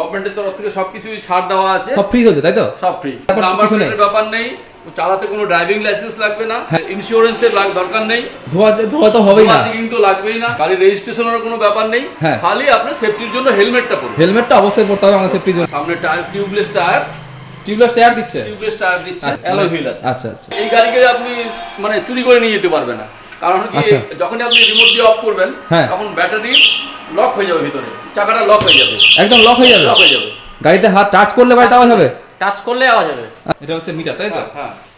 গভর্নমেন্টের তরফ থেকে সবকিছুই ছাড় দেওয়া আছে। সব ফ্রি হচ্ছে তাই তো? সব ফ্রি নাম্বার ব্যাপার নেই। চালাতে কোনো ড্রাইভিং লাইসেন্স লাগবে না। ইন্স্যুরেন্সের দরকার নেই। ধোয়া ধোয়া তো হবেই না। চেকিং তো লাগবেই না। গাড়ি রেজিস্ট্রেশনের কোনো ব্যাপার নেই। হ্যাঁ। খালি আপনার সেফটির জন্য হেলমেটটা পরুন। হেলমেটটা অবশ্যই পড়তে হবে আমাদের সেফটির জন্য। সামনে tyre tubeless tyre tubeless tyre দিচ্ছে? টিউবলেস টায়ার দিচ্ছে। আচ্ছা, অ্যালো হুইল আছে। আচ্ছা আচ্ছা। এই গাড়িকে আপনি মানে চুরি করে নিয়ে যেতে পারবেন না। কারণ কি আচ্ছা। যখনই আপনি রিমোট দিয়ে অফ করবেন হ্যাঁ। তখন ব্যাটারি লক হয়ে যাবে ভিতরে। চাকাটা লক হয়ে যাবে। একদম লক হয়ে যাবে। লক হয়ে যাবে। গাড়িতে হাত টাচ করলে গাড়িটা আওয়াজ হবে? টাচ করলে আওয়াজ হবে। এটা হচ্ছে মিটার তাই তো? হ্যাঁ।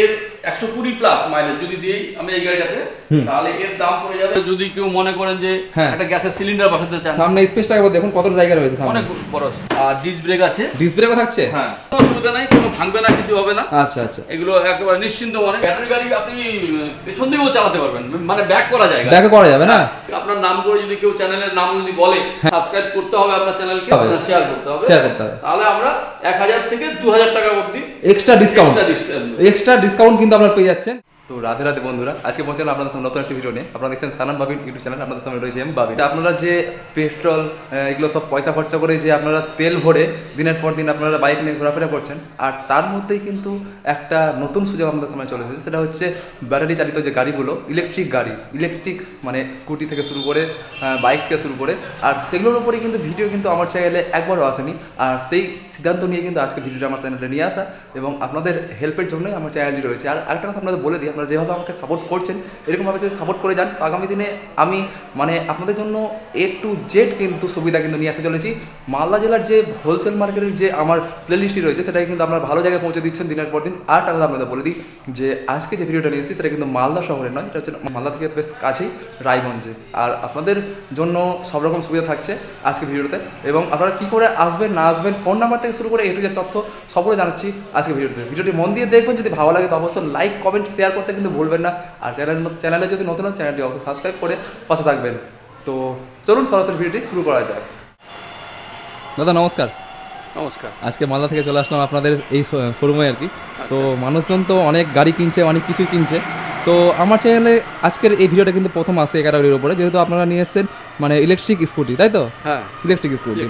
এর একশো কুড়ি প্লাস মাইলেজ যদি দিই আমি এই গাড়িটাতে তাহলে এর দাম পড়ে যাবে যদি কেউ মনে করেন যে হ্যাঁ। একটা গ্যাসের সিলিন্ডার বসাতে চান। সামনে স্পেসটা একবার দেখুন কত জায়গা রয়েছে সামনে। অনেক বড় আর ডিস ব্রেক আছে। ডিস ব্রেকও থাকছে? হ্যাঁ। কোনো অসুবিধা নাই কোনো ভাঙবে না কিছু হবে না। আচ্ছা আচ্ছা। এগুলো একেবারে নিশ্চিন্ত মনে। ব্যাটারি গাড়ি আপনি পেছন দিকেও চালাতে পারবেন। মানে ব্যাক করা যায়। ব্যাকে করা যাবে না? আপনার নাম করে যদি কেউ চ্যানেলের নাম যদি বলে সাবস্ক্রাইব করতে হবে আপনার চ্যানেলকে হবে। শেয়ার করতে হবে শেয়ার করতে হবে তাহলে আমরা এক হাজার থেকে দু হাজার টাকা অবধি এক্সট্রা ডিসকাউন্ট। এক্সট্রা ডিসকাউন্ট কিন্তু আপনারা পেয়ে যাচ্ছেন তো রাধে রাধে বন্ধুরা, আজকে পৌঁছালাম আপনাদের সামনে নতুন একটি ভিডিও নিয়ে। আপনারা দেখছেন সানাম বাবিন ইউটিউব চ্যানেল আপনাদের সামনে রয়েছে আমি বাবিন আপনারা যে পেট্রোল এগুলো সব পয়সা খরচা করে যে আপনারা তেল ভরে দিনের পর দিন আপনারা বাইক নিয়ে ঘোরাফেরা করছেন, আর তার মধ্যেই কিন্তু একটা নতুন সুযোগ আপনাদের সামনে চলে এসেছে, সেটা হচ্ছে ব্যাটারি চালিত যে গাড়িগুলো ইলেকট্রিক গাড়ি ইলেকট্রিক মানে স্কুটি থেকে শুরু করে বাইক থেকে শুরু করে, আর সেগুলোর উপরে কিন্তু ভিডিও কিন্তু আমার চ্যানেলে একবারও আসেনি। আর সেই সিদ্ধান্ত নিয়ে কিন্তু আজকে ভিডিওটা আমার চ্যানেলে নিয়ে আসা, এবং আপনাদের হেল্পের জন্যই আমার চ্যানেলটি রয়েছে। আর একটা কথা আপনাদের বলে দিই আপনারা যেভাবে আমাকে সাপোর্ট করছেন, এরকমভাবে যদি সাপোর্ট করে যান, আগামী দিনে আমি মানে আপনাদের জন্য এ টু জেড কিন্তু সুবিধা কিন্তু নিয়ে আসতে চলেছি। মালদা জেলার যে হোলসেল মার্কেটের যে আমার প্লেলিস্টটি রয়েছে, সেটাকে কিন্তু আপনারা ভালো জায়গায় পৌঁছে দিচ্ছেন দিনের পর দিন। আর কথা আপনাদের বলে দিই যে, আজকে যে ভিডিওটা নিয়ে এসেছি, সেটা কিন্তু মালদা শহরে নয়, এটা হচ্ছে মালদা থেকে বেশ কাছেই রায়গঞ্জে। আর আপনাদের জন্য সব রকম সুবিধা থাকছে আজকে ভিডিওতে এবং আপনারা কী করে আসবেন, না আসবেন ফোন নাম্বার থেকে শুরু করে এটু যে তথ্য সকলে জানাচ্ছি আজকে ভিডিওতে ভিডিওটি মন দিয়ে দেখবেন, যদি ভালো লাগে তো অবশ্যই লাইক কমেন্ট শেয়ার করতে কিন্তু ভুলবেন না। আর চ্যানেল চ্যানেলে যদি নতুন হন চ্যানেলটি অবশ্যই সাবস্ক্রাইব করে পাশে থাকবেন। তো চলুন সরাসরি ভিডিওটি শুরু করা যাক। দাদা নমস্কার। নমস্কার। আজকে মালদা থেকে চলে আসলাম আপনাদের এই শোরুমে আর কি। তো মানুষজন তো অনেক গাড়ি কিনছে অনেক কিছু কিনছে। তো আমার চ্যানেলে আজকের এই ভিডিওটা কিন্তু প্রথম আসে ক্যাটাগরির উপরে। যেহেতু আপনারা নিয়ে এসেছেন মানে ইলেকট্রিক স্কুটি তাই তো? হ্যাঁ। ইলেকট্রিক স্কুটি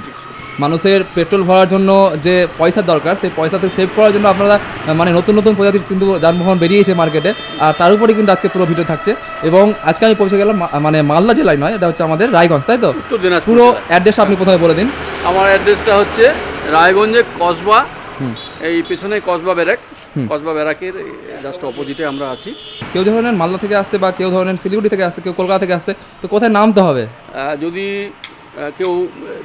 মানুষের পেট্রোল ভরার জন্য যে পয়সার দরকার সেই পয়সাতে সেভ করার জন্য আপনারা মানে নতুন নতুন প্রজাতির কিন্তু যানবাহন বেরিয়েছে মার্কেটে আর তার উপরে কিন্তু আজকে পুরো ভিডিও থাকছে। এবং আজকে আমি পৌঁছে গেলাম মানে মালদা জেলায় নয় এটা হচ্ছে আমাদের রায়গঞ্জ তাই তো? পুরো অ্যাড্রেস আপনি প্রথমে বলে দিন। আমার অ্যাড্রেসটা হচ্ছে রায়গঞ্জে কসবা। এই পেছনে কসবা ব্যারাক। কসবা ব্যারাকের জাস্ট অপোজিটে আমরা আছি। কেউ ধরনের মালদা থেকে আসছে বা কেউ ধরনের শিলিগুড়ি থেকে আসছে কেউ কলকাতা থেকে আসছে তো কোথায় নামতে হবে? যদি কেউ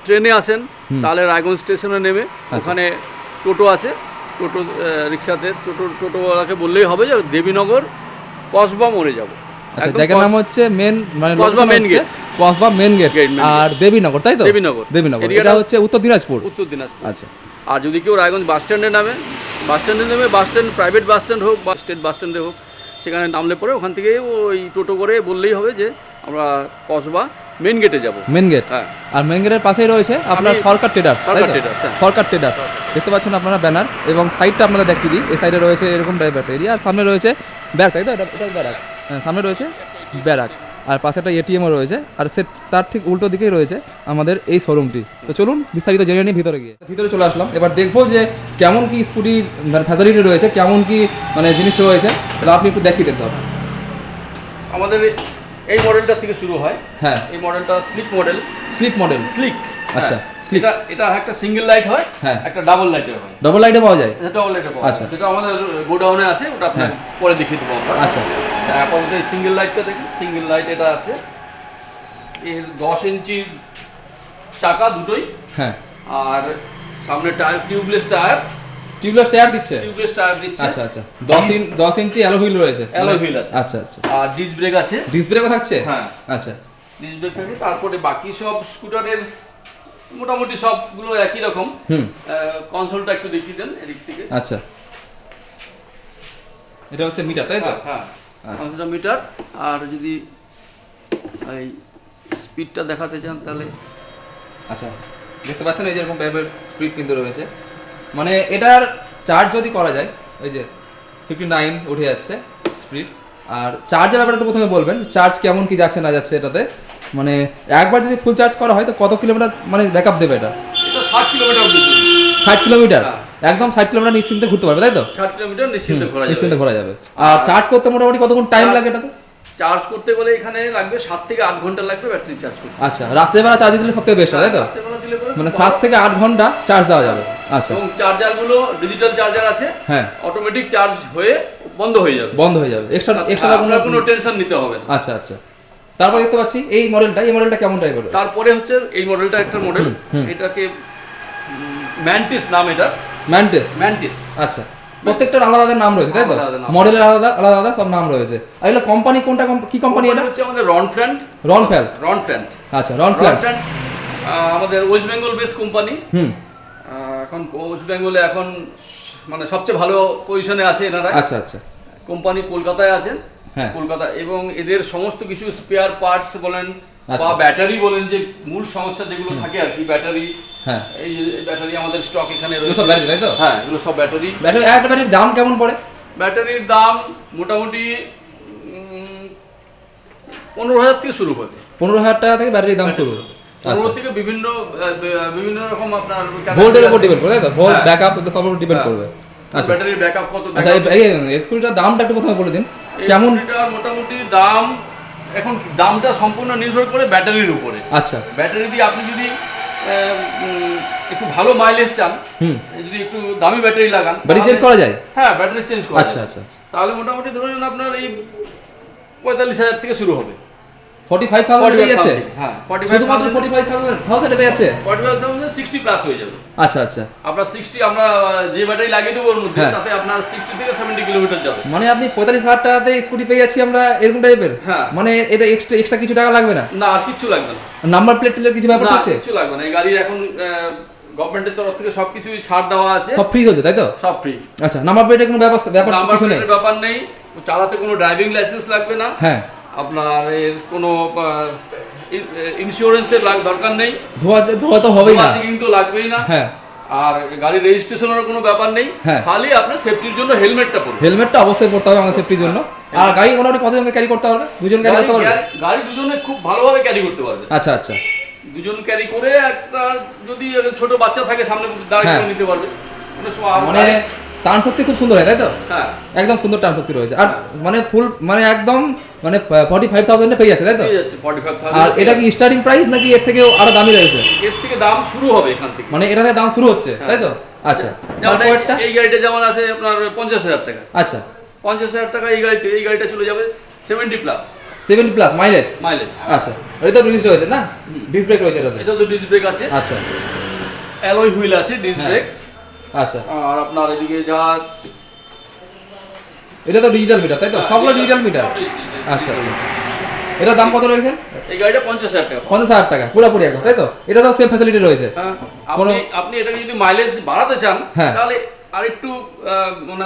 ট্রেনে আসেন তাহলে রায়গঞ্জ স্টেশনে নেমে আচ্ছা। ওখানে টোটো আছে টোটো রিক্সাতে টোটো টোটোওয়ালাকে বললেই হবে যে দেবীনগর কসবা মরে যাব। আচ্ছা জায়গার নাম হচ্ছে মেন মানে কসবা হচ্ছে gate। কসবা মেন গেট আর দেবীনগর তাই তো? দেবীনগর। দেবীনগর। এটা হচ্ছে উত্তর দিনাজপুর। উত্তর দিনাজপুর। আচ্ছা। আর যদি কেউ রায়গঞ্জ বাস স্ট্যান্ডে নামে বাস স্ট্যান্ডে নেমে bus stand private bus stand হোক বা স্টেট বাস স্ট্যান্ডে হোক সেখানে নামলে পরে ওখান থেকে ওই টোটো করে বললেই হবে যে আমরা কসবা মেন গেটে যাব। মেন গেট হ্যাঁ। আর মেন গেটের পাশেই রয়েছে আপনার সরকার ট্রেডার্স সরকার ট্রেডার্স দেখতে পাচ্ছেন আপনারা ব্যানার এবং সাইডটা আপনারা দেখিয়ে দিই। এই সাইডে রয়েছে এরকম টাইপের এরিয়া আর সামনে রয়েছে ব্যাগ তাই তো? এটা ব্যারাক হ্যাঁ সামনে রয়েছে ব্যারাক আর পাশে একটা এটিএমও রয়েছে। আর সে তার ঠিক উল্টো দিকেই রয়েছে আমাদের এই শোরুমটি তো চলুন বিস্তারিত জেনে নিই ভিতরে গিয়ে। ভিতরে চলে আসলাম। এবার দেখব যে কেমন কি স্কুটির মানে ফ্যাসিলিটি রয়েছে কেমন কি মানে জিনিস রয়েছে। তাহলে আপনি একটু দেখিয়ে দিতে হবে আমাদের এই মডেলটা থেকে শুরু হয়। হ্যাঁ। এই মডেলটা sleek model slip model sleek আচ্ছা, sleek। এটা এটা একটা সিঙ্গেল লাইট হয় হ্যাঁ। একটা ডাবল লাইটের হয়। ডাবল লাইটে পাওয়া যায়? ডাবল লাইটে পাওয়া আচ্ছা। যেটা আমাদের গোডাউনে আছে ওটা আপনি হ্যাঁ। পরে দেখিয়ে দেবো আচ্ছা। আপাতত এই সিঙ্গেল লাইটটা দেখি সিঙ্গেল লাইট এটা আছে। এর দশ ইঞ্চি চাকা দুটোই। হ্যাঁ। আর সামনে tyre tubeless tyre tubeless tyre দিচ্ছে? টিউবলেস টায়ার দিচ্ছে। আচ্ছা আচ্ছা। দশ ইঞ্চ দশ ইঞ্চি অ্যালো হুইল রয়েছে Alloy wheel আছে। আচ্ছা আচ্ছা। আর ডিস ব্রেক আছে? ডিস ব্রেকও থাকছে? হ্যাঁ। আচ্ছা। ডিস ব্রেক থাকে তারপরে বাকি সব স্কুটারের মোটামুটি সবগুলো একই রকম। হুম। কনসোলটা একটু দেখিয়ে দেন এদিক থেকে। আচ্ছা। এটা হচ্ছে মিটার তাই তো? হ্যাঁ পাঁচটা মিটার আর যদি এই স্পিডটা দেখাতে চান তাহলে আচ্ছা। দেখতে পাচ্ছেন এই যে এরকম টাইপের স্পিড কিন্তু রয়েছে। মানে এটার চার্জ যদি করা যায় ওই যে ফিফটি নাইন উঠে যাচ্ছে স্পিড আর চার্জের ব্যাপারটা প্রথমে বলবেন চার্জ কেমন কি যাচ্ছে না যাচ্ছে এটাতে মানে একবার যদি ফুল চার্জ করা হয় তো কত কিলোমিটার মানে ব্যাকআপ দেবে এটা? ষাট কিলোমিটার ষাট কিলোমিটার হ্যাঁ। একদম ষাট কিলোমিটার নিশ্চিন্তে ঘুরতে পারবে তাই তো? ষাট কিলোমিটার নিশ্চিন্তে ঘোরা নিশ্চিন্তে ঘোরা যাবে। আর চার্জ করতে মোটামুটি কতক্ষণ টাইম লাগে এটাতে? চার্জ করতে গেলে এখানে লাগবে সাত থেকে আট ঘণ্টা লাগবে ব্যাটারি চার্জ করতে। আচ্ছা রাত্রেবেলা চার্জ দিলে সব থেকে বেস্ট তাই তো? মানে সাত থেকে আট ঘণ্টা চার্জ দেওয়া যাবে। আচ্ছা। এবং চার্জারগুলো ডিজিটাল চার্জার আছে হ্যাঁ। অটোমেটিক চার্জ হয়ে বন্ধ হয়ে যাবে। বন্ধ হয়ে যাবে। এক্সট্রা এক্সট্রা আপনার কোনো টেনশন নিতে হবে না। আচ্ছা আচ্ছা। তারপর দেখতে পাচ্ছি এই মডেলটা এই মডেলটা কেমন টাইপের তারপরে হচ্ছে এই মডেলটা একটা মডেল এটাকে ম্যান্টিস নাম এটা। ম্যান্টেস ম্যান্টিস আচ্ছা। প্রত্যেকটার আলাদা আলাদা নাম রয়েছে তাই তো। মডেলের আলাদা আলাদা আলাদা সব নাম রয়েছে। আর এগুলো কোম্পানি কোনটা কি কোম্পানি এটা? হচ্ছে আমাদের রন ফ্র্যান্ড রন ফ্যাল রন ফ্র্যান্ড আচ্ছা রন রন ফ্ল্যাট আমাদের ওয়েস্ট বেঙ্গল বেস কোম্পানি হুম। এখন ওয়েস্ট বেঙ্গলে এখন মানে সবচেয়ে ভালো পজিশনে আছে এনারা। আচ্ছা আচ্ছা। কোম্পানি কলকাতায় আছেন। হ্যাঁ। কলকাতা এবং এদের সমস্ত কিছু স্পেয়ার পার্টস বলেন বা আচ্ছা। ব্যাটারি বলেন যে মূল সমস্যা যেগুলো থাকে আর কি ব্যাটারি হ্যাঁ। এই ব্যাটারি আমাদের স্টক এখানে রয়েছে। ব্যাটারি তাই তো? হ্যাঁ এগুলো সব ব্যাটারি ব্যাটারি একটা ব্যাটারির দাম কেমন পড়ে? ব্যাটারির দাম মোটামুটি পনেরো হাজার থেকে শুরু হবে পনেরো হাজার টাকা থেকে ব্যাটারির দাম শুরু। আচ্ছা। থেকে বিভিন্ন বিভিন্ন রকম আপনার ভোল্টের উপর ডিপেন্ড করে তো? ভোল্ট হ্যাঁ। ব্যাকআপ এগুলো সব উপর ডিপেন্ড করবে। আচ্ছা। ব্যাটারির ব্যাকআপ কত আচ্ছা এই- স্কুটিটার দামটা একটু প্রথমে বলে দিন। কেমন? মোটামুটি দাম এখন দামটা সম্পূর্ণ নির্ভর করে ব্যাটারির উপরে। আচ্ছা। ব্যাটারি দিয়ে আপনি যদি একটু ভালো মাইলেজ চান যদি একটু দামি ব্যাটারি লাগান ব্যাটারি চেঞ্জ করা যায়? হ্যাঁ ব্যাটারি চেঞ্জ করা আচ্ছা আচ্ছা আচ্ছা। তাহলে মোটামুটি ধরুন আপনার এই পঁয়তাল্লিশ হাজার থেকে শুরু হবে। ফর্টি ফাইভ থাউজেন্ড পেয়ে যাচ্ছে হ্যাঁ শুধুমাত্র ফর্টি ফাইভ থাউজেন্ড থাউজেন্ড পেয়ে যাচ্ছে forty five thousand sixty plus হয়ে যাবে। আচ্ছা আচ্ছা। আপনার সিক্সটি আমরা যে ব্যাটারি লাগিয়ে দেবো ওর মধ্যে হ্যাঁ। তাতে আপনার সিক্সটি থেকে সেভেন্টি কিলোমিটার যাবে। মানে আপনি পঁয়তাল্লিশ হাজার টাকাতে স্কুটি পেয়ে যাচ্ছি আমরা এরকম টাইপের হ্যাঁ। মানে এতে এক্সট্রা এক্সট্রা কিছু টাকা লাগবে না? না আর লাগবে না। নাম্বার প্লেট টেলের কিছু ব্যাপার হচ্ছে কিচ্ছু লাগবে না। এই গাড়ির এখন গভর্নমেন্টের তরফ থেকে সবকিছু ছাড় দেওয়া আছে। সব ফ্রি হচ্ছে তাই তো? সব ফ্রি আচ্ছা নাম্বার প্লেটের কোনো ব্যবস্থা ব্যাপার ব্যাপার নেই। চালাতে কোনো ড্রাইভিং লাইসেন্স লাগবে না। হ্যাঁ। আপনার এর কোনো ইন্স্যুরেন্সের দরকার নেই। ধোয়া ধোয়া তো হবেই না। চেকিং তো লাগবেই না। হ্যাঁ। আর গাড়ির রেজিস্ট্রেশনের কোনো ব্যাপার নেই। হ্যাঁ। খালি আপনার সেফটির জন্য হেলমেটটা পরুন। হেলমেটটা অবশ্যই পড়তে হবে আমাদের সেফটির জন্য। আর গাড়ি মোটামুটি কতজনকে ক্যারি করতে পারবে? দুজন ক্যারি গাড়ি করতে পারবে? গাড়ি দুজনে খুব ভালোভাবে ক্যারি করতে পারবে। আচ্ছা আচ্ছা। দুজন ক্যারি করে একটা যদি ছোট বাচ্চা থাকে সামনে দাঁড়িয়ে হ্যাঁ। করে নিতে পারবে। আর মানে টান শক্তি খুব সুন্দর হয় তাই তো? হ্যাঁ। একদম সুন্দর টান শক্তি রয়েছে। আর মানে ফুল মানে একদম মানে ফর্টি ফাইভ থাউজেন্ডে পেয়ে যাচ্ছে তাই তো? আর এটা কি স্টার্টিং প্রাইস নাকি এর থেকেও আরও দামি রয়েছে? এর থেকে দাম শুরু হবে এখান থেকে। মানে এটা থেকে দাম শুরু হচ্ছে তাই তো? আচ্ছা এই- গাড়িটা যেমন আছে আপনার পঞ্চাশ হাজার টাকা। আচ্ছা। পঞ্চাশ হাজার টাকা এই গাড়িতে এই গাড়িটা চলে যাবে seventy plus seventy plus mileage mileage আচ্ছা এটা তো রিলিজ রয়েছে না? ব্রেক রয়েছে এটাতে? এটা তো ডিস্ক ব্রেক আছে। আচ্ছা। অ্যালয় হুইল আছে ডিস্ক হ্যাঁ। ব্রেক আচ্ছা। আর আপনার এদিকে যা এটা তো ডিজিটাল মিটার তাই তো? সবগুলো ডিজিটাল মিটার আচ্ছা আচ্ছা। এটার দাম কত রয়েছে? এই গাড়িটা পঞ্চাশ হাজার টাকা। পঞ্চাশ হাজার টাকা পুরোপুরি একদম তাই তো? এটা তো সেম ফ্যাসিলিটি রয়েছে। হ্যাঁ, আপনি আপনি এটাকে যদি মাইলেজ বাড়াতে চান হ্যাঁ। তাহলে আর একটু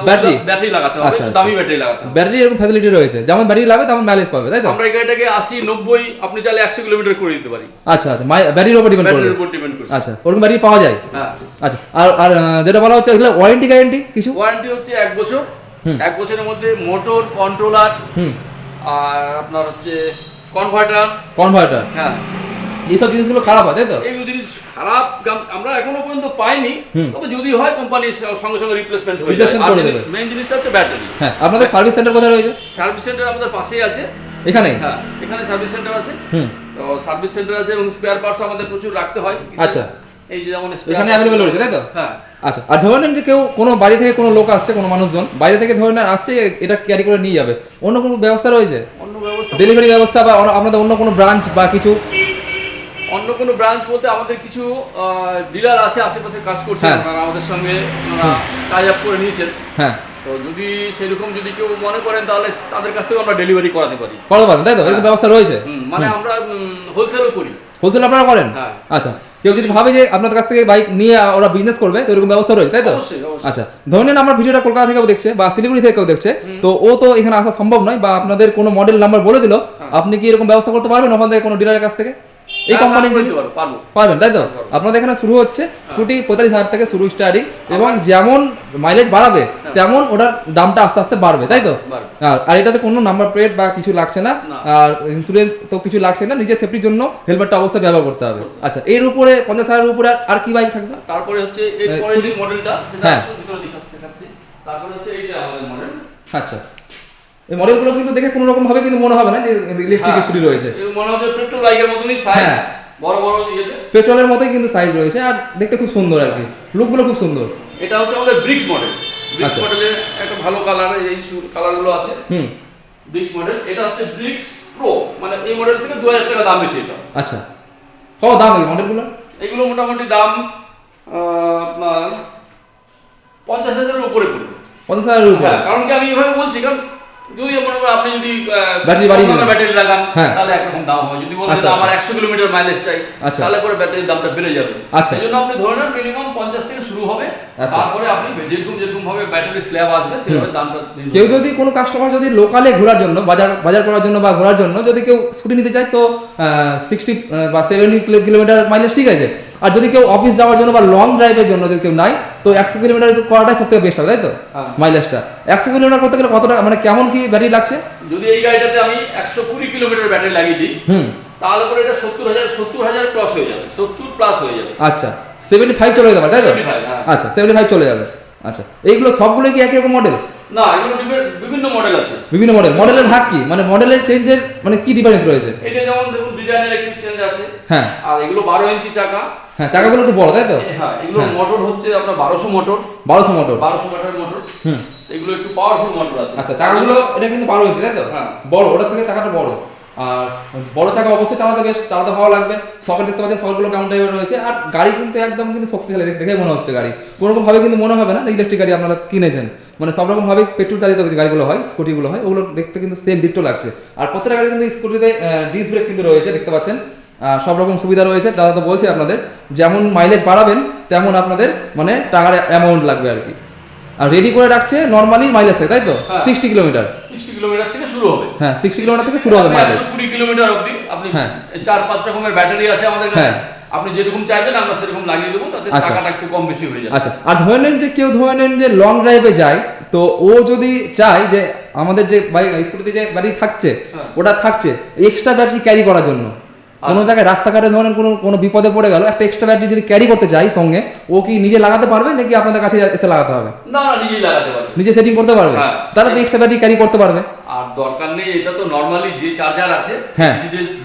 ব্যাটারি? ব্যাটারি লাগাতে হবে আচ্ছা, আচ্ছা। দামি ব্যাটারি লাগাতে হবে। ব্যাটারি এরকম ফ্যাসিলিটি রয়েছে। যেমন ব্যাটারি লাগবে তেমন মাইলেজ পাবে তাই তো? আমরা এই গাড়িটাকে আশি নব্বই আপনি চাইলে একশো কিলোমিটার করে দিতে পারি। আচ্ছা আচ্ছা। ব্যাটারির উপর ডিপেন্ড করবে। ব্যাটারির উপর ডিপেন্ড আচ্ছা ওরকম ব্যাটারি পাওয়া যায়? হ্যাঁ। আচ্ছা আর আর যেটা বলা হচ্ছে ওয়ারেন্টি গ্যারেন্টি কিছু? ওয়ারেন্টি হচ্ছে এক বছর। এক বছরের মধ্যে মোটর কন্ট্রোলার আর আপনার হচ্ছে কনভার্টার কনভার্টার হ্যাঁ। এইসব জিনিসগুলো খারাপ হয় তাই তো? এই জিনিস খারাপ আমরা এখনও পর্যন্ত পাইনি তবে যদি হয় কোম্পানি সঙ্গে সঙ্গে রিপ্লেসমেন্ট হয়ে যায়। করে দেবে। মেইন জিনিসটা হচ্ছে ব্যাটারি হ্যাঁ আপনাদের সার্ভিস সেন্টার কোথায় রয়েছে? সার্ভিস সেন্টার আমাদের পাশেই আছে। এখানেই হ্যাঁ এখানে সার্ভিস সেন্টার আছে। হুম। তো সার্ভিস সেন্টার আছে এবং স্পেয়ার পার্টস আমাদের প্রচুর রাখতে হয়। আচ্ছা। এই যে যেমন এখানে অ্যাভেলেবেল রয়েছে তাই তো? হ্যাঁ। আচ্ছা আর ধরে নেন যে কেউ কোনো বাড়ি থেকে কোনো লোক আসছে কোনো মানুষজন বাইরে থেকে ধরে নেন আসছে এটা ক্যারি করে নিয়ে যাবে। অন্য কোনো ব্যবস্থা রয়েছে? অন্য ব্যবস্থা ডেলিভারি ব্যবস্থা বা আপনাদের অন্য কোনো ব্রাঞ্চ বা কিছু? অন্য কোনো ব্রাঞ্চ বলতে আমাদের কিছু ডিলার আছে আশেপাশে কাজ করছেন হ্যাঁ। ওনারা আমাদের সঙ্গে ওনারা টাই আপ করে নিয়েছেন। হ্যাঁ। তো যদি সেরকম যদি কেউ মনে করেন তাহলে তাদের কাছ থেকে আমরা ডেলিভারি করাতে পারি। করতে পারেন তাই তো? এরকম ব্যবস্থা রয়েছে? মানে আমরা হোলসেলও করি। হোলসেল আপনারা করেন? হ্যাঁ। আচ্ছা। কেউ যদি ভাবে যে আপনার কাছ থেকে বাইক নিয়ে ওরা বিজনেস করবে তো এরকম ব্যবস্থা রয়েছে তাই তো। আচ্ছা ধরে নেন আমার ভিডিওটা কলকাতা থেকে কেউ দেখছে বা শিলিগুড়ি থেকেও দেখছে তো ও তো এখানে আসা সম্ভব নয় বা আপনাদের কোনো মডেল নাম্বার বলে দিল আপনি কি এরকম ব্যবস্থা করতে পারবেন ওখান থেকে কোনো ডিলারের কাছ থেকে? এই হ্যাঁ, কোম্পানির হ্যাঁ, জিনিস পারব, পারব। পারবেন তাই তো? আপনাদের এখানে শুরু হচ্ছে স্কুটি পঁয়তাল্লিশ হাজার থেকে শুরু স্টার্টিং এবং যেমন মাইলেজ বাড়াবে তেমন ওটার দামটা আস্তে আস্তে বাড়বে তাই তো? আর আর এটাতে কোনো নাম্বার প্লেট বা কিছু লাগছে না। আর ইন্স্যুরেন্স তো কিছু লাগছে না নিজের সেফটির জন্য হেলমেটটা অবশ্যই ব্যবহার করতে হবে। আচ্ছা এর উপরে পঞ্চাশ হাজারের উপরে আর- কি বাইক থাকবে? তারপরে হচ্ছে হ্যাঁ, মডেলটা হ্যাঁ। দেখাচ্ছি। তারপরে হচ্ছে এইটা আমাদের মডেল আচ্ছা। এই মডেলগুলো কিন্তু দেখে কোনো রকম ভাবে কিন্তু মনে হবে না যে ইলেকট্রিক স্কুটি রয়েছে। মনে হচ্ছে পেট্রোল বাইকের মতনই সাইজ হ্যাঁ। বড় বড় ইয়েতে। পেট্রোলের মতোই কিন্তু সাইজ রয়েছে আর দেখতে খুব সুন্দর আর কি। লুকগুলো খুব সুন্দর। এটা হচ্ছে আমাদের ব্রিক্স মডেল ব্রিক্স। মডেলের একটা ভালো কালার এই কালারগুলো আছে। হুম। ব্রিক্স মডেল এটা হচ্ছে ব্রিক্স প্রো মানে এই মডেল থেকে দু হাজার টাকা দাম বেশি এটা। আচ্ছা। কত দাম এই মডেলগুলো এগুলো মোটামুটি দাম আপনার পঞ্চাশ হাজারের উপরে পড়বে। পঞ্চাশ হাজারের উপরে? হ্যাঁ কারণ কি আমি এইভাবে বলছি? কারণ যদি মনে করেন আপনি যদি ব্যাটারি বাড়িয়ে দিবেন। ব্যাটারি লাগান হ্যাঁ। তাহলে একরকম দাম হয় যদি বলেন আচ্ছা, আমার আচ্ছা। একশো কিলোমিটার মাইলেজ চাই আচ্ছা। তাহলে পরে ব্যাটারির দামটা বেড়ে যাবে আচ্ছা। জন্য আপনি ধরে নেন মিনিমাম পঞ্চাশ থেকে শুরু হবে আচ্ছা। তারপরে আপনি যেরকম যেরকম ভাবে ব্যাটারি স্ল্যাব আসবে সেভাবে দামটা কেউ যদি কোনো কাস্টমার যদি লোকালে ঘোরার জন্য বাজার বাজার করার জন্য বা ঘোরার জন্য যদি কেউ স্কুটি নিতে চায় তো সিক্সটি বা সেভেন্টি কিলোমিটার মাইলেজ ঠিক আছে আর যদি কেউ অফিস যাওয়ার জন্য বা লং ড্রাইভের জন্য যদি কেউ নাই তো একশো কিলোমিটার করাটাই সব থেকে বেস্ট হবে তাই তো? হ্যাঁ। মাইলেজটা একশো কিলোমিটার করতে গেলে কত টাকা মানে কেমন কি ব্যাটারি লাগছে? যদি এই গাড়িটাতে আমি একশো কুড়ি কিলোমিটার ব্যাটারি লাগিয়ে দিই হুম। তাহলে পরে এটা সত্তর হাজার সত্তর হাজার প্লাস হয়ে যাবে সত্তর প্লাস হয়ে যাবে। আচ্ছা সেভেন্টি ফাইভ চলে যাবে তাই তো? হ্যাঁ। আচ্ছা সেভেন্টি ফাইভ চলে যাবে। আচ্ছা এইগুলো সবগুলো কি একই রকম মডেল না এগুলো বিভিন্ন মডেল আছে। বিভিন্ন মডেল মডেলের ভাগ কি? মানে মডেলের চেঞ্জের মানে কি ডিফারেন্স রয়েছে? এটা যেমন দেখুন ডিজাইনের একটু চেঞ্জ আছে। হ্যাঁ। আর এগুলো বারো ইঞ্চি চাকা। হ্যাঁ চাকাগুলো একটু বড় তাই তো? হ্যাঁ এগুলো হ্যাঁ। মোটর হচ্ছে আপনার বারোশো মোটর। বারোশো মোটর? বারোশো মোটর মোটর। হুম। এগুলো একটু পাওয়ারফুল মোটর আছে। আচ্ছা চাকাগুলো এটা কিন্তু বারো ইঞ্চি তাই তো? হ্যাঁ। বড় ওটা থেকে চাকাটা বড়। আর বড় চাকা অবশ্যই চালাতে বেশ চালাতে ভালো লাগবে। সকেট দেখতে পাচ্ছেন সকেটগুলো কেমন টাইপের রয়েছে। আর গাড়ি কিন্তু একদম কিন্তু শক্তিশালী দেখে মনে হচ্ছে গাড়ি। কোনো রকম ভাবে কিন্তু মনে হবে না ইলেকট্রিক গাড়ি আপনারা কিনেছেন। মানে সব রকম ভাবে পেট্রোল চালিত গাড়িগুলো হয় স্কুটিগুলো হয় ওগুলো দেখতে কিন্তু সেম ডিট্টো লাগছে। আর প্রত্যেকটা গাড়ি কিন্তু স্কুটিতে ডিস ব্রেক কিন্তু রয়েছে দেখতে পাচ্ছেন। সব রকম সুবিধা রয়েছে। দাদা তো বলছে আপনাদের যেমন মাইলেজ বাড়াবেন তেমন আপনাদের মানে টাকার অ্যামাউন্ট লাগবে আর কি। আর রেডি করে রাখছে নর্মালি মাইলেজ থেকে তাই তো। সিক্সটি কিলোমিটার সিক্সটি কিলোমিটার থেকে শুরু হবে। হ্যাঁ সিক্সটি কিলোমিটার থেকে শুরু হবে মাইলেজ কুড়ি কিলোমিটার অবধি। আপনি হ্যাঁ। চার পাঁচ রকমের ব্যাটারি আছে আমাদের কাছে। হ্যাঁ। আপনি যেরকম চাইবেন আমরা সেরকম লাগিয়ে দেবো তাতে আচ্ছা। টাকাটা একটু কম বেশি হয়ে যাবে। আচ্ছা। আর ধরে নেন যে কেউ ধরে নেন যে লং ড্রাইভে যায় তো ও যদি চায় যে আমাদের যে বাইক স্কুটিতে যে ব্যাটারি থাকছে হ্যাঁ। ওটা থাকছে এক্সট্রা ব্যাটারি ক্যারি করার জন্য। কোনো জায়গায় রাস্তাঘাটে ধরেন কোনো কোনো বিপদে পড়ে গেল একটা এক্সট্রা ব্যাটারি যদি ক্যারি করতে চাই সঙ্গে ও কি নিজে লাগাতে পারবে নাকি আপনাদের কাছে এসে লাগাতে হবে? না না নিজেই লাগাতে পারবে। নিজে সেটিং করতে পারবে? হ্যাঁ। তাহলে তো এক্সট্রা ব্যাটারি ক্যারি করতে পারবে। আর দরকার নেই এটা তো নর্মালি যে চার্জার আছে হ্যাঁ।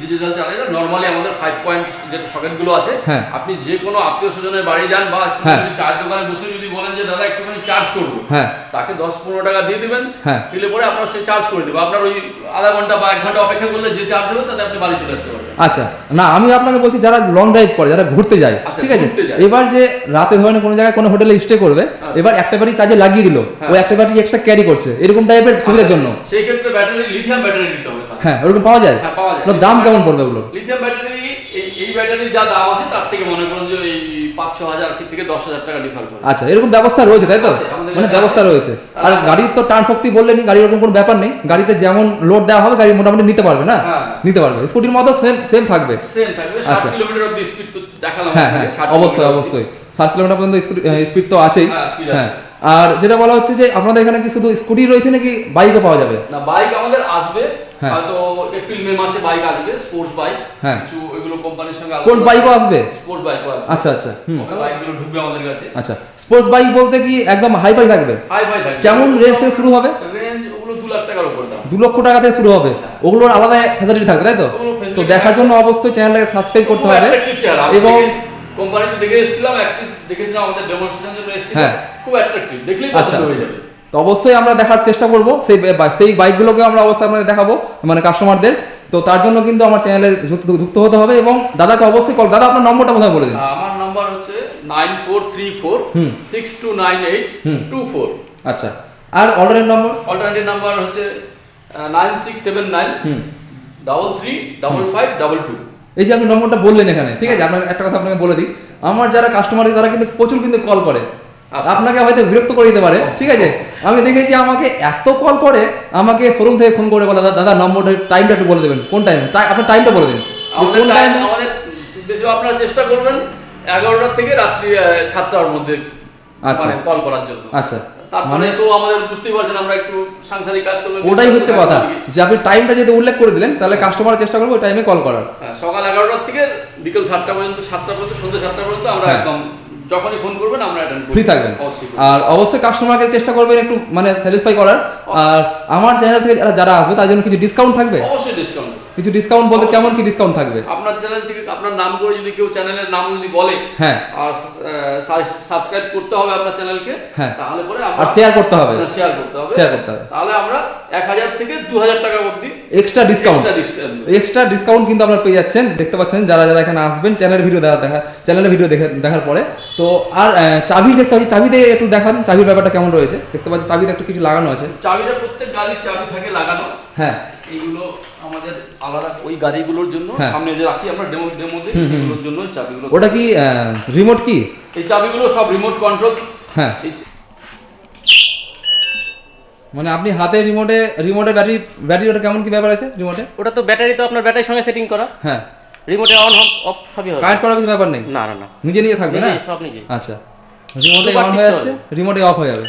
ডিজিটাল চার্জার নর্মালি আমাদের ফাইভ পয়েন্ট যে সকেটগুলো আছে হ্যাঁ। আপনি যে কোনো আত্মীয় স্বজনের বাড়ি যান বা হ্যাঁ। চায়ের দোকানে বসে যদি বলেন যে দাদা একটুখানি চার্জ করব হ্যাঁ তাকে দশ পনেরো টাকা দিয়ে দিবেন হ্যাঁ। দিলে পরে আপনার সে চার্জ করে দেবে আপনার ওই আধা ঘণ্টা বা এক ঘণ্টা অপেক্ষা করলে যে চার্জ হবে তাতে আপনি বাড়ি চলে আসতে পারবেন আচ্ছা না আমি আপনাকে বলছি যারা লং ড্রাইভ করে যারা ঘুরতে যায় আচ্ছা, ঠিক আছে। এবার যে রাতে ধরেন কোনো জায়গায় কোনো হোটেলে স্টে করবে আচ্ছা। এবার একটা ব্যাটারি চার্জে লাগিয়ে দিল হ্যাঁ। ও একটা ব্যাটারি এক্সট্রা ক্যারি করছে এরকম টাইপের সুবিধার জন্য সেই ক্ষেত্রে ব্যাটারি লিথিয়াম ব্যাটারি নিতে হবে হ্যাঁ ওরকম পাওয়া যায়? হ্যাঁ, পাওয়া যায়। দাম কেমন পড়বে ওগুলো লিথিয়াম ব্যাটারি এই ব্যাটারির যা দাম আছে তার থেকে মনে করুন যে এই পাঁচ ছ হাজার থেকে দশ হাজার টাকা ডিফার করে। আচ্ছা এরকম ব্যবস্থা রয়েছে তাই তো? মানে ব্যবস্থা রয়েছে। আর গাড়ির তো টান শক্তি বললেনি গাড়ির কোনো ব্যাপার নেই। গাড়িতে যেমন লোড দেওয়া হবে গাড়ি মোটামুটি নিতে পারবে না? হ্যাঁ। নিতে পারবে। স্কুটির মতো সেম সেম থাকবে। সেম থাকবে আচ্ছা। কিলোমিটার অব্দি স্পিড তো দেখালাম হ্যাঁ হ্যাঁ অবশ্যই অবশ্যই। ষাট কিলোমিটার পর্যন্ত স্পিড তো আছেই। হ্যাঁ, হ্যাঁ। আর যেটা বলা হচ্ছে যে আপনাদের এখানে কি শুধু স্কুটি রয়েছে নাকি বাইকও পাওয়া যাবে? না বাইক আমাদের আসবে। হ্যাঁ। হয়তো এপ্রিল মে মাসে বাইক আসবে স্পোর্টস বাইক হ্যাঁ। কিছু এগুলো কোম্পানির সঙ্গে স্পোর্টস বাইকও আসবে? স্পোর্টস বাইকও আসবে। আচ্ছা আচ্ছা হুম। বাইকগুলো ঢুকবে আমাদের কাছে। আচ্ছা স্পোর্টস বাইক বলতে কি একদম হাই ফাই থাকবে? হাই ফাই থাকবে। কেমন রেঞ্জ থেকে শুরু হবে? রেঞ্জ ওগুলো দু লাখ টাকার উপর দাম। দু লক্ষ টাকা থেকে শুরু হবে। ওগুলোর আলাদা ফ্যাসিলিটি থাকবে তাই তো? তো দেখার জন্য অবশ্যই চ্যানেলটাকে সাবস্ক্রাইব করতে হবে। এবং কোম্পানিতে দেখে এসেছিলাম একটি দেখেছিলাম আমাদের ডেমনস্ট্রেশন জন্য হ্যাঁ। খুব অ্যাট্রাকটিভ দেখলেই আচ্ছা পছন্দ হয়ে আচ্ছা। যাবে। তো অবশ্যই আমরা দেখার চেষ্টা করব। সেই সেই বাইকগুলোকে আমরা অবশ্যই আপনাদের দেখাবো মানে কাস্টমারদের তো তার জন্য কিন্তু আমার চ্যানেলে যুক্ত হতে হবে এবং দাদাকে অবশ্যই কল দাদা আপনার নম্বরটা প্রথমে বলে দিন। আমার নাম্বার হচ্ছে nine four three four. Six two nine eight. Two four আচ্ছা। আর অর্ডারের নম্বর অল্টারনেটিভ নাম্বার হচ্ছে nine six seven nine double three double five double two এই যে আপনি নম্বরটা বললেন এখানে ঠিক আছে? আপনার একটা কথা আপনাকে বলে দিই। আমার যারা কাস্টমার তারা কিন্তু প্রচুর কিন্তু কল করে। আপনাকে হয়তো বিরক্ত করে দিতে পারে ঠিক আছে? আমি দেখেছি আমাকে এত কল করে আমাকে শোরুম থেকে ফোন করে বলে দাদা নম্বরটা টাইমটা একটু বলে দেবেন কোন টাইমে আপনার টাইমটা বলে দেবেন কোন টাইমে আপনারা চেষ্টা করবেন এগারোটা থেকে রাত্রি সাতটার মধ্যে আচ্ছা। কল করার জন্য। আচ্ছা। মানে তো আমাদের বুঝতেই পারছেন আমরা একটু সাংসারিক কাজ করব ওটাই হচ্ছে কথা। যে আপনি টাইমটা যদি উল্লেখ করে দিলেন তাহলে কাস্টমার চেষ্টা করব ওই টাইমে কল করার। হ্যাঁ, সকাল এগারোটার থেকে বিকেল সাতটা পর্যন্ত সাতটা পর্যন্ত সন্ধ্যে সাতটা পর্যন্ত আমরা হ্যাঁ। একদম যখনই ফোন করবেন আমরা অ্যাটেন্ড ফ্রি থাকবেন। আর অবশ্যই কাস্টমারকে চেষ্টা করবেন একটু মানে স্যাটিসফাই করার। আর আমার চ্যানেল থেকে যারা- যারা আসবে তার জন্য কিছু ডিসকাউন্ট থাকবে? অবশ্যই ডিসকাউন্ট কিছু ডিসকাউন্ট বলতে কেমন কি ডিসকাউন্ট থাকবে? আপনার চ্যানেল থেকে আপনার নাম করে যদি কেউ চ্যানেলের নাম যদি বলে হ্যাঁ। আর সাবস্ক্রাইব করতে হবে আপনার চ্যানেলকে হ্যাঁ। তাহলে পরে আর শেয়ার করতে হবে। শেয়ার করতে হবে। শেয়ার করতে হবে। তাহলে আমরা এক হাজার থেকে দু হাজার টাকা অবধি এক্সট্রা ডিসকাউন্ট। এক্সট্রা ডিসকাউন্ট কিন্তু আপনারা পেয়ে যাচ্ছেন। দেখতে পাচ্ছেন যারা যারা এখানে আসবেন চ্যানেলের ভিডিও দেখা দেখা চ্যানেলের ভিডিও দেখে দেখার পরে। তো আর চাবি দেখতে পাচ্ছি চাবিতে একটু দেখান চাবির ব্যাপারটা কেমন রয়েছে? দেখতে পাচ্ছি চাবিতে একটু কিছু লাগানো আছে। চাবিটা প্রত্যেক গাড়ির চাবি থাকে লাগানো। হ্যাঁ। এইগুলো আমাদের আলাদা ওই গাড়িগুলোর জন্য হ্যাঁ। সামনে যে রাখি আমরা ডেমো ডেমোতে সেগুলোর জন্য চাবিগুলো ওটা কি রিমোট কি? এই চাবিগুলো সব রিমোট কন্ট্রোল হ্যাঁ। মানে আপনি হাতে রিমোটে রিমোটে ব্যাটারি ব্যাটারি ওটা কেমন কি ব্যাপার আছে রিমোটে ওটা তো ব্যাটারি তো আপনার ব্যাটারির সঙ্গে সেটিং করা। হ্যাঁ। রিমোটে অন অফ সবই হবে। কানেক্ট করার কিছু ব্যাপার নেই? না না না। নিজে নিজে থাকবে না? সব নিজে আচ্ছা। রিমোটে অন হয়ে যাচ্ছে রিমোটে অফ হয়ে যাবে।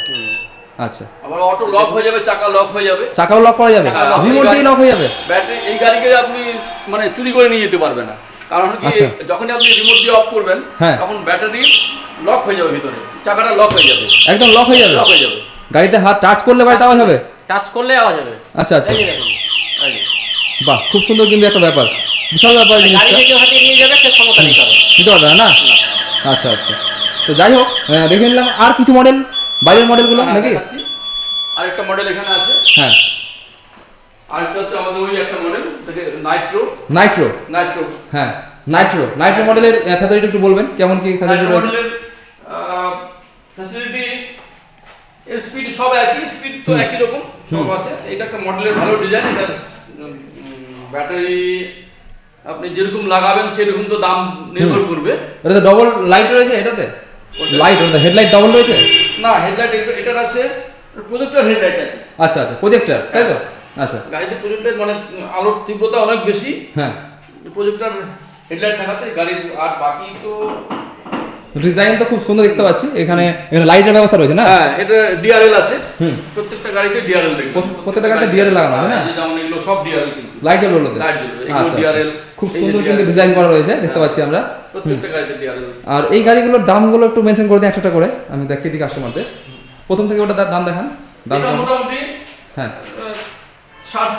আচ্ছা। আবার অটো লক হয়ে যাবে চাকা লক হয়ে যাবে। চাকাও লক করা যাবে? রিমোট দিয়ে লক হয়ে যাবে? ব্যাটারি এই গাড়িকে আপনি মানে চুরি করে নিয়ে যেতে পারবে না। কারণ কি আচ্ছা। যখনই আপনি রিমোট দিয়ে অফ করবেন হ্যাঁ। তখন ব্যাটারি লক হয়ে যাবে ভিতরে। চাকাটা লক হয়ে যাবে। একদম লক হয়ে যাবে? লক হয়ে যাবে। গাড়িতে হাত টাচ করলে গাড়িটা আওয়াজ হবে? টাচ করলে আওয়াজ হবে। আচ্ছা আচ্ছা। এই যে দেখুন, এই যে। বাহ খুব সুন্দর কিন্তু একটা ব্যাপার। বিশাল ব্যাপার গাড়ি থেকে হাতে নিয়ে যাবে সে ক্ষমতা নেই কারণ না? আচ্ছা আচ্ছা। তো যাই হোক দেখে নিলাম। আর কিছু মডেল বাইরের মডেলগুলো নাকি। আরেকটা মডেল এখানে আছে। হ্যাঁ। আরেকটা হচ্ছে আমাদের ওই একটা মডেল নাইট্রো নাইট্রো নাইট্রো হ্যাঁ নাইট্রো নাইট্রো মডেলের ফ্যাসিলিটি একটু বলবেন কেমন কি ফ্যাসিলিটি রয়েছে? মডেলের ফ্যাসিলিটি এর স্পিড সব একই স্পিড তো একই রকম সব আছে। এটা একটা মডেলের ভালো ডিজাইন এটা ব্যাটারি আপনি যেরকম লাগাবেন সেরকম তো দাম নির্ভর করবে। এটাতে ডবল লাইট রয়েছে এটাতে? লাইট ওটা হেডলাইট ডাবল রয়েছে? না হেডলাইট এটার আছে প্রজেক্টর হেডলাইট আছে। আচ্ছা আচ্ছা প্রজেক্টর তাই তো? আচ্ছা। গাড়িতে প্রজেক্টর মানে আলোর তীব্রতা অনেক বেশি। হ্যাঁ। প্রজেক্টর হেডলাইট থাকাতে গাড়ির আর বাকি তো ডিজাইন তো খুব সুন্দর দেখতে পাচ্ছি। এখানে এখানে লাইটের ব্যবস্থা রয়েছে না? হ্যাঁ এটা ডিআরএল আছে। প্রত্যেকটা গাড়িতে ডিআরএল দেখবেন প্রত্যেকটা গাড়িতে DRL লাগানো আছে না? হ্যাঁ, যেমন এগুলো সব ডিআরএল কিন্তু। লাইট জ্বলবে ওগুলোতে? লাইট জ্বলবে এগুলো আচ্ছা, আচ্ছা। ডিআরএল খুব সুন্দর কিন্তু ডিজাইন করা রয়েছে দেখতে পাচ্ছি আমরা। প্রত্যেকটা গাড়িতে ডিআরএল আর এই গাড়িগুলোর দামগুলো একটু মেনশন করে দিন একটা করে। আমি দেখিয়ে দিই কাস্টমারদের প্রথম থেকে ওটা দাম দেখান। দাম মোটামুটি হ্যাঁ। আহ, ষাট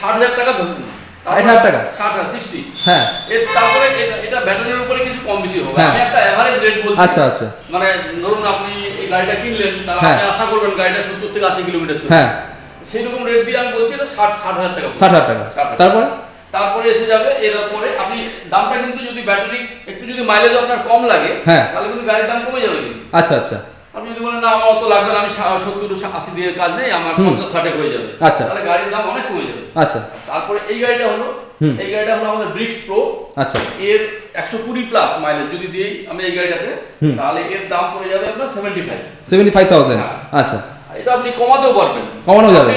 ষাট হাজার টাকা ধরুন। ষাট হাজার টাকা? ষাট সিক্সটি হ্যাঁ। এর তারপরে এটা- ব্যাটারির উপরে কিছু কম বেশি হবে। হ্যাঁ। আমি একটা এভারেজ রেট বলছি। আচ্ছা আচ্ছা। মানে ধরুন আপনি এই গাড়িটা কিনলেন তাহলে হ্যাঁ। আপনি আশা করবেন গাড়িটা সত্তর থেকে আশি কিলোমিটার চলবে। হ্যাঁ। সেই রকম রেট দিয়ে আমি বলছি এটা ষাট ষাট হাজার টাকা। ষাট হাজার টাকা। তারপরে? তারপরে এসে যাবে এর পরে আপনি দামটা কিন্তু যদি ব্যাটারি একটু যদি মাইলেজ আপনার কম লাগে হ্যাঁ। তাহলে কিন্তু গাড়ির দাম কমে যাবে আচ্ছা আচ্ছা। আপনি যদি বলেন না আমার অত লাগবে না আমি সত্তর আশি দিয়ে কাজ নেই আমার পঞ্চাশ ষাটে হয়ে যাবে। আচ্ছা। তাহলে গাড়ির দাম অনেক কমে যাবে। আচ্ছা। তারপরে এই গাড়িটা হলো এই গাড়িটা হলো আমাদের ব্রিক্স প্রো আচ্ছা। এর একশো কুড়ি প্লাস মাইলেজ যদি দিই আমি এই গাড়িটাতে তাহলে এর দাম পড়ে যাবে আপনার seventy five seventy five thousand. আচ্ছা। এটা আপনি কমাতেও পারবেন। কমানো যাবে।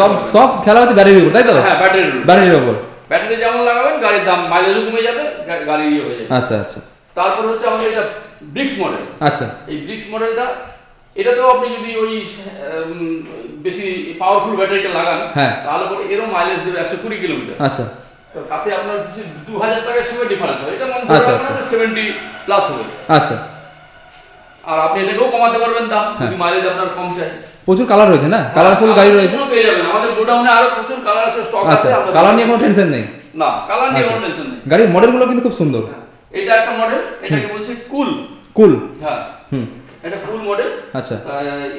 সব সব খেলা হচ্ছে ব্যাটারির উপর তাই তো? হ্যাঁ ব্যাটারির ব্যাটারির উপর। ব্যাটারি যেমন লাগাবেন গাড়ির দাম মাইলেজও কমে যাবে গাড়ি ইয়ে হয়ে যাবে। আচ্ছা আচ্ছা। তারপর হচ্ছে আমাদের এটা ব্রিক্স মডেল। আচ্ছা। এই ব্রিক্স মডেলটা এটাতেও আপনি যদি ওই বেশি পাওয়ারফুল ব্যাটারিটা লাগান হ্যাঁ। তাহলে পরে এরও মাইলেজ দেবে একশো কুড়ি কিলোমিটার। আচ্ছা। তো তাতে আপনার দু হাজার টাকার সঙ্গে ডিফারেন্স হয়। এটা মনে আচ্ছা, আচ্ছা। সেভেন্টি প্লাস হবে। আচ্ছা। আর আপনি এটাকেও কমাতে পারবেন দাম হ্যাঁ। যদি মাইলেজ আপনার কম চাই প্রচুর কালার রয়েছে না? কালারফুল গাড়ি রয়েছে। পেয়ে যাবেন আমাদের গোডাউনে আরও প্রচুর কালার আছে স্টক আচ্ছা আছে কালার নিয়ে কোনো টেনশন নেই? না কালার নিয়ে আচ্ছা। কোনো টেনশন নেই। গাড়ির মডেলগুলো কিন্তু খুব সুন্দর। এটা একটা মডেল এটাকে বলছে কুল। কুল। হ্যাঁ। হুম। এটা কুল মডেল আচ্ছা।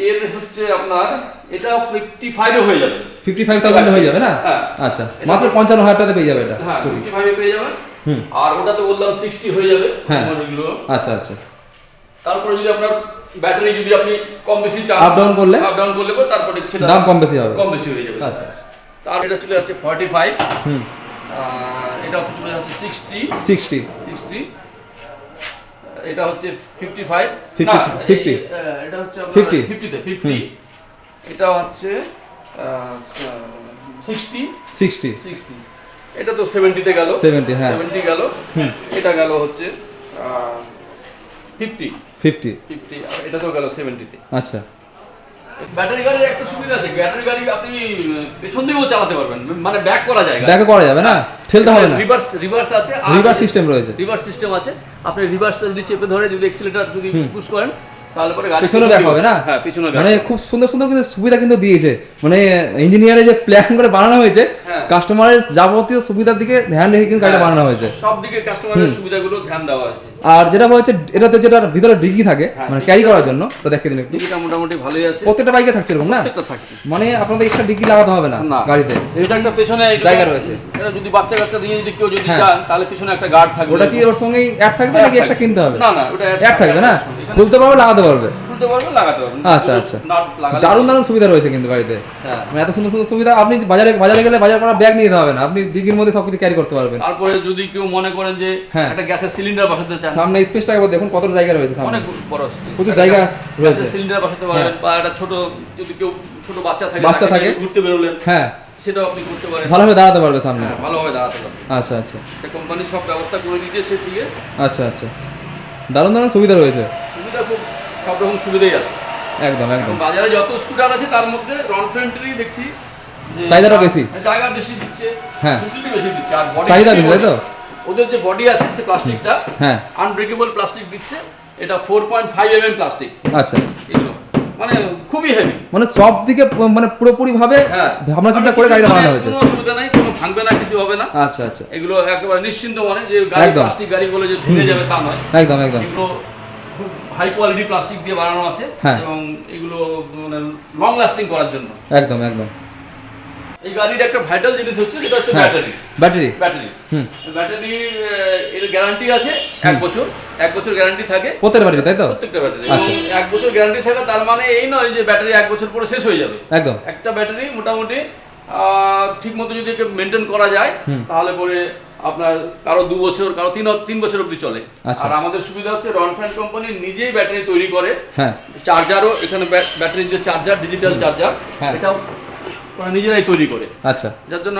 এর হচ্ছে আপনার এটা ফিফটি ফাইভে হয়ে যাবে। ফিফটি ফাইভ থাউজেন্ড হয়ে যাবে না? হ্যাঁ। আচ্ছা মাত্র পঞ্চান্ন হাজার টাকাতে পেয়ে যাবে এটা হ্যাঁ স্কুটি ফিফটি ফাইভে পেয়ে যাবেন হুম। আর ওটা তো বললাম সিক্সটি হয়ে যাবে হ্যাঁ। মডেলগুলো আচ্ছা আচ্ছা। তারপরে যদি আপনার ব্যাটারি যদি আপনি কম বেশি চান Up down করলে? আপ ডাউন করলে পরে তারপরে সেটা দাম কম বেশি হবে। কম বেশি হয়ে যাবে। আচ্ছা আচ্ছা। তার এটা চলে ফর্টি ফাইভ হুম। এটা চলে যাচ্ছে সিক্সটি সিক্সটি সিক্সটি এটা হচ্ছে ফিফটি ফাইভ 50 50 এটা হচ্ছে 50 ফিফটিতে ফিফটি এটা হচ্ছে সিক্সটি সিক্সটি সিক্সটি এটা তো সেভেন্টিতে গেল। 70, হ্যাঁ। সেভেন্টি গেল। এটা গেল হচ্ছে ফিফটি ফিফটি ফিফটি এটা তো গেল সেভেন্টিতে আচ্ছা। ব্যাটারি গাড়ির একটা সুবিধা আছে। ব্যাটারি গাড়ি আপনি পেছন দিকেও চালাতে পারবেন। মানে ব্যাক করা যায়। ব্যাকে করা যাবে না? ঠেলতে হবে না। রিভার্স রিভার্স আছে রিভার্স সিস্টেম রয়েছে। রিভার্স সিস্টেম আছে। আপনি রিভার্স যদি চেপে ধরে যদি এক্সিলেটর যদি পুশ করেন তাহলে পরে গাড়ি পিছনে ব্যাক হবে না? হ্যাঁ পিছনে মানে খুব সুন্দর সুন্দর কিন্তু সুবিধা কিন্তু দিয়েছে। মানে ইঞ্জিনিয়ারে যে প্ল্যান করে বানানো হয়েছে হ্যাঁ। কাস্টমারের যাবতীয় সুবিধার দিকে ধ্যান রেখে কিন্তু গাড়িটা হ্যাঁ। বানানো হয়েছে। সব দিকে কাস্টমারের সুবিধাগুলো ধ্যান দেওয়া আছে আর যেটা হচ্ছে এটাতে যেটা ভিতরে ডিগি থাকে হ্যাঁ, মানে ক্যারি করার জন্য তো দেখে দিন একটু। ডিগিটা মোটামুটি ভালোই আছে। প্রত্যেকটা বাইকে থাকছে এরকম না? মানে আপনাদের এক্সট্রা ডিগি লাগাতে হবে না গাড়িতে। এটা একটা পেছনে জায়গা রয়েছে। এটা যদি বাচ্চা কাচ্চা দিয়ে যদি কেউ যদি হ্যাঁ। যান তাহলে পেছনে একটা গার্ড থাকবে ওটা কি ওর সঙ্গেই অ্যাড থাকবে নাকি এক্সট্রা কিনতে হবে? না না ওটা অ্যাড থাকবে না। খুলতে পারবে লাগাতে পারবে? খুলতে পারবে লাগাতে পারবে। আচ্ছা, আচ্ছা। দারুণ দারুণ সুবিধা রয়েছে কিন্তু গাড়িতে। হ্যাঁ। মানে এত সুন্দর সুন্দর সুবিধা আপনি বাজারে বাজারে গেলে বাজার করা ব্যাগ নিয়ে যেতে হবে না। আপনি ডিগির মধ্যে সবকিছু ক্যারি করতে পারবেন। তারপরে যদি কেউ মনে করেন যে হ্যাঁ। একটা গ্যাসের সিলিন্ডার বসাতে চান। সামনে স্পেসটা একবার দেখুন কত জায়গা রয়েছে সামনে। অনেক বড় প্রচুর জায়গা রয়েছে। সিলিন্ডার বসাতে পারবেন বা একটা ছোট যদি কেউ ছোট বাচ্চা থাকে বাচ্চা থাকে। ঘুরতে বেরোলেন হ্যাঁ। সেটাও আপনি করতে পারেন। ভালোভাবে দাঁড়াতে পারবে সামনে। হ্যাঁ, ভালোভাবে দাঁড়াতে পারবেন আচ্ছা আচ্ছা। কোম্পানি সব ব্যবস্থা করে দিয়েছে সেদিকে আচ্ছা আচ্ছা। দারুণ দারুণ সুবিধা রয়েছে। সুবিধা খুব সব রকম সুবিধাই আছে। একদম একদম। বাজারে যত স্কুটার আছে তার মধ্যে রন ফ্রন্টেরই দেখছি চাহিদাটা বেশি। জায়গা বেশি দিচ্ছে। হ্যাঁ। বেশি দিচ্ছে। আর চাহিদা বেশি, তাই তো? ওদের যে বডি আছে সে প্লাস্টিকটা হ্যাঁ। আনব্রেকেবল প্লাস্টিক দিচ্ছে। এটা four point five M M plastic আচ্ছা মানে খুবই হেভি মানে সব দিকে মানে পুরোপুরি ভাবে হ্যাঁ। ভাবনা চিন্তা করে গাড়িটা বানানো হয়েছে? কোনো অসুবিধা নাই কোনো ভাঙবে না কিছু হবে না। আচ্ছা আচ্ছা। এগুলো একেবারে নিশ্চিন্ত মানে যে গাড়ি। প্লাস্টিক গাড়িগুলো যে ভেঙে যাবে তা নয়। একদম একদম। এগুলো হাই কোয়ালিটি প্লাস্টিক দিয়ে বানানো আছে হ্যাঁ। এবং এগুলো মানে লং লাস্টিং করার জন্য। একদম একদম। এই গাড়ির একটা ভাইটাল জিনিস হচ্ছে যেটা হচ্ছে ব্যাটারি ব্যাটারি ব্যাটারি হুম। ব্যাটারি এর গ্যারান্টি আছে এক বছর। এক বছর গ্যারান্টি থাকে। প্রত্যেকটা ব্যাটারি তাই তো? প্রত্যেকটা ব্যাটারি আচ্ছা। এক বছর গ্যারান্টি থাকা তার মানে এই নয় যে ব্যাটারি এক বছর পরে শেষ হয়ে যাবে। একদম। একটা ব্যাটারি মোটামুটি ঠিক মতো যদি মেনটেন করা যায় তাহলে পরে আপনার কারও দু বছর কারও তিন তিন বছর অবধি চলে। আচ্ছা। আর আমাদের সুবিধা হচ্ছে রন রনফ্যান কোম্পানি নিজেই ব্যাটারি তৈরি করে। হ্যাঁ। চার্জারও এখানে ব্যাটারির যে চার্জার ডিজিটাল চার্জার হ্যাঁ। এটাও ওরা নিজেরাই তৈরি করে। আচ্ছা। যার জন্য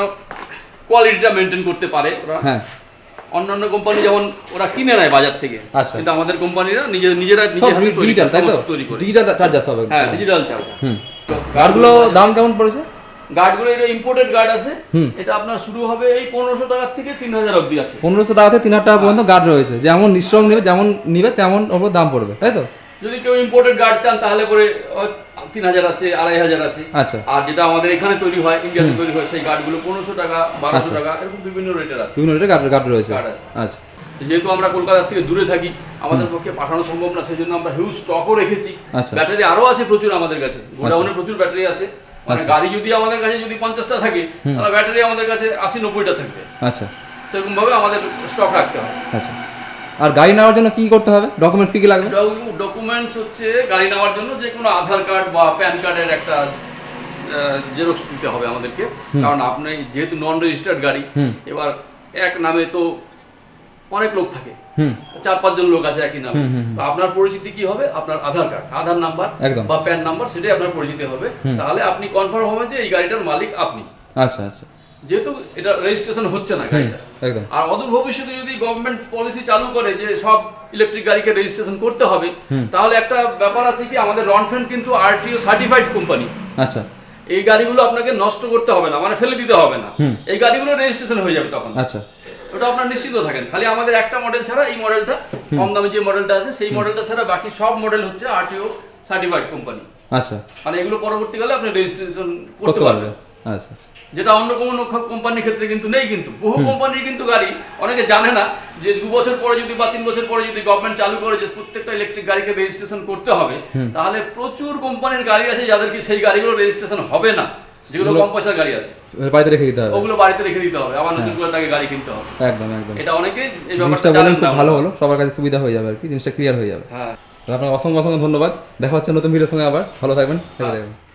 কোয়ালিটিটা মেনটেন করতে পারে ওরা। হ্যাঁ। অন্যান্য কোম্পানি যেমন ওরা কিনে নেয় বাজার থেকে আচ্ছা। কিন্তু আমাদের কোম্পানিরা নিজে নিজেরা সব নিজে হাতে তৈরি ডিজিটাল তাই তো? তৈরি করে। ডিজিটাল চার্জার সব হ্যাঁ ডিজিটাল চার্জার। গার্ডগুলো দাম কেমন পড়েছে? গার্ডগুলো এটা ইম্পোর্টেড গার্ড আছে। এটা আপনার শুরু হবে এই পনেরোশো টাকার থেকে তিন হাজার অবধি আছে। পনেরোশো টাকা থেকে তিন হাজার টাকা পর্যন্ত গার্ড রয়েছে। যেমন নিশ্চং নেবে যেমন নিবে তেমন ওপর দাম পড়বে। তাই তো? যদি কেউ ইম্পোর্টেড গার্ড চান তাহলে পরে তিন হাজার আছে আড়াই হাজার আছে। আচ্ছা। আর যেটা আমাদের এখানে তৈরি হয় ইন্ডিয়াতে তৈরি হয় সেই গার্ডগুলো পনেরোশো টাকা বারোশো আচ্ছা। টাকা এরকম বিভিন্ন রেটের আছে। বিভিন্ন রেটে গার্ড গার্ড রয়েছে। আচ্ছা। যেহেতু আমরা কলকাতার থেকে দূরে থাকি আমাদের পক্ষে পাঠানো সম্ভব না সেই জন্য আমরা হিউজ স্টকও রেখেছি। আচ্ছা। ব্যাটারি আরও আছে প্রচুর আমাদের কাছে। গোডাউনে প্রচুর ব্যাটারি আছে। মানে আচ্ছা। গাড়ি যদি আমাদের কাছে যদি পঞ্চাশটা থাকে তাহলে ব্যাটারি আমাদের কাছে আশি নব্বইটা থাকবে। আচ্ছা। সেরকম ভাবে আমাদের স্টক রাখতে হয় আচ্ছা। আর গাড়ি নেওয়ার জন্য কি করতে হবে? ডকুমেন্টস কি কি লাগবে? ডকুমেন্টস হচ্ছে গাড়ি নেওয়ার জন্য যে কোনো আধার কার্ড বা প্যান কার্ডের একটা জেরক্স দিতে হবে আমাদেরকে। কারণ আপনি যেহেতু নন রেজিস্টার্ড গাড়ি এবার এক নামে তো অনেক লোক থাকে। চার পাঁচজন লোক আছে একই নামে। তো আপনার পরিচিতি কি হবে? আপনার আধার কার্ড। আধার নাম্বার বা প্যান নাম্বার সেটাই আপনার পরিচিতি হবে। তাহলে আপনি কনফার্ম হবেন যে এই গাড়িটার মালিক আপনি। আচ্ছা আচ্ছা। যেহেতু এটা রেজিস্ট্রেশন হচ্ছে না গাড়িটা। আর অদূর ভবিষ্যতে যদি গভর্নমেন্ট পলিসি চালু করে যে সব ইলেকট্রিক গাড়িকে রেজিস্ট্রেশন করতে হবে তাহলে একটা ব্যাপার আছে কি? আমাদের রনফ্রেন্ড কিন্তু আরটিও সার্টিফাইড কোম্পানি আচ্ছা। এই গাড়িগুলো আপনাকে নষ্ট করতে হবে না মানে ফেলে দিতে হবে না। এই গাড়িগুলো রেজিস্ট্রেশন হয়ে যাবে তখন। আচ্ছা। ওটা আপনার নিশ্চিন্ত থাকেন। খালি আমাদের একটা মডেল ছাড়া এই মডেলটা কম দামে যে মডেলটা আছে সেই মডেলটা ছাড়া বাকি সব মডেল হচ্ছে আরটিও সার্টিফাইড কোম্পানি আচ্ছা। মানে এগুলো পরবর্তীকালে আপনি রেজিস্ট্রেশন করতে করতে পারবেন। আচ্ছা আচ্ছা। যেটা অন্য কোনো কোম্পানির ক্ষেত্রে কিন্তু নেই কিন্তু। বহু কোম্পানির কিন্তু গাড়ি অনেকে জানে না যে দু বছর পরে যদি বা তিন বছর পরে যদি গভর্নমেন্ট চালু করে যে প্রত্যেকটা ইলেকট্রিক গাড়িকে রেজিস্ট্রেশন করতে হবে তাহলে প্রচুর কোম্পানির গাড়ি আছে যাদেরকে সেই গাড়িগুলো রেজিস্ট্রেশন হবে না। যেগুলো কম পয়সার গাড়ি আছে। বাড়িতে রেখে দিতে হবে। ওগুলো বাড়িতে রেখে দিতে হবে। আবার নতুন করে তাকে গাড়ি কিনতে হবে। একদম একদম। এটা অনেকে এই ব্যাপারটা বলেন খুব ভালো হলো। সবার কাছে সুবিধা হয়ে যাবে আর কি। জিনিসটা ক্লিয়ার হয়ে যাবে। হ্যাঁ। আপনাকে অসংখ্য অসংখ্য ধন্যবাদ। দেখা হচ্ছে নতুন ভিডিওর সঙ্গে আবার। ভালো থাকবেন। থাকবেন।